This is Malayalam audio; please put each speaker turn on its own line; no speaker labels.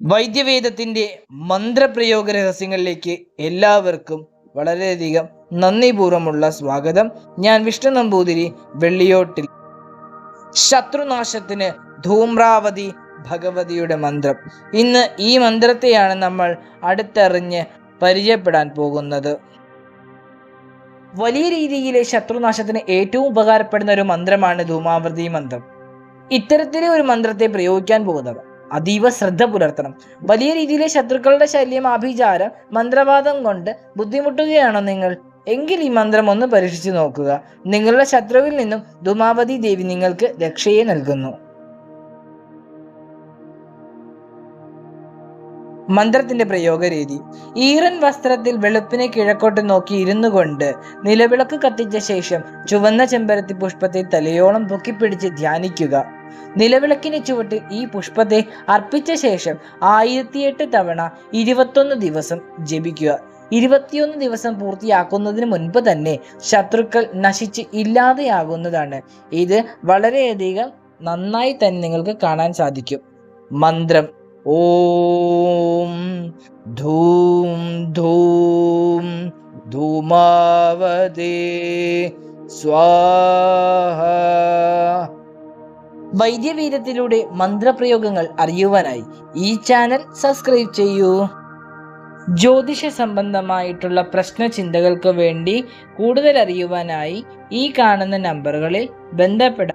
വൈദ്യവേദത്തിന്റെ മന്ത്രപ്രയോഗ രഹസ്യങ്ങളിലേക്ക് എല്ലാവർക്കും വളരെയധികം നന്ദിപൂർവമുള്ള സ്വാഗതം. ഞാൻ വിഷ്ണു നമ്പൂതിരി വെള്ളിയോട്ടിൽ. ശത്രുനാശത്തിന് ധൂമ്രാവതി ഭഗവതിയുടെ മന്ത്രം. ഇന്ന് ഈ മന്ത്രത്തെയാണ് നമ്മൾ അടുത്തറിഞ്ഞ് പരിചയപ്പെടാൻ പോകുന്നത്. വലിയ രീതിയിലെ ശത്രുനാശത്തിന് ഏറ്റവും ഉപകാരപ്പെടുന്ന ഒരു മന്ത്രമാണ് ധൂമാവൃതി മന്ത്രം. ഇത്തരത്തിലെ ഒരു മന്ത്രത്തെ പ്രയോഗിക്കാൻ പോകുന്നവർ അതീവ ശ്രദ്ധ പുലർത്തണം. വലിയ രീതിയിലെ ശത്രുക്കളുടെ ശല്യം ആഭിചാരം മന്ത്രവാദം കൊണ്ട് ബുദ്ധിമുട്ടുകയാണോ നിങ്ങൾ? എങ്കിൽ ഈ മന്ത്രം ഒന്ന് പരീക്ഷിച്ചു നോക്കുക. നിങ്ങളുടെ ശത്രുവിൽ നിന്നും ദുമാവതി ദേവി നിങ്ങൾക്ക് രക്ഷയെ നൽകുന്നു. മന്ത്രത്തിന്റെ പ്രയോഗരീതി. ഈറൻ വസ്ത്രത്തിൽ വെളുപ്പിനെ കിഴക്കോട്ട് നോക്കി ഇരുന്നു കൊണ്ട് നിലവിളക്ക് കത്തിച്ച ശേഷം ചുവന്ന ചെമ്പരത്തി പുഷ്പത്തെ തലയോളം പൊക്കിപ്പിടിച്ച് ധ്യാനിക്കുക. നിലവിളക്കിന് ചുവട്ട് ഈ പുഷ്പത്തെ അർപ്പിച്ച ശേഷം ആയിരത്തിയെട്ട് തവണ ഇരുപത്തൊന്ന് ദിവസം ജപിക്കുക. ഇരുപത്തിയൊന്ന് ദിവസം പൂർത്തിയാക്കുന്നതിന് മുൻപ് തന്നെ ശത്രുക്കൾ നശിച്ച് ഇല്ലാതെയാകുന്നതാണ്. ഇത് വളരെയധികം നന്നായി തന്നെ നിങ്ങൾക്ക് കാണാൻ സാധിക്കും. മന്ത്രം. ഓം ധൂം ധൂം ധൂമാവതേ സ്വാഹ വൈദ്യവീരത്തിലൂടെ മന്ത്രപ്രയോഗങ്ങൾ അറിയുവാനായി ഈ ചാനൽ സബ്സ്ക്രൈബ് ചെയ്യൂ. ജ്യോതിഷ സംബന്ധമായിട്ടുള്ള പ്രശ്ന ചിന്തകൾക്ക് വേണ്ടി കൂടുതൽ അറിയുവാനായി ഈ കാണുന്ന നമ്പറുകളിൽ ബന്ധപ്പെടാം.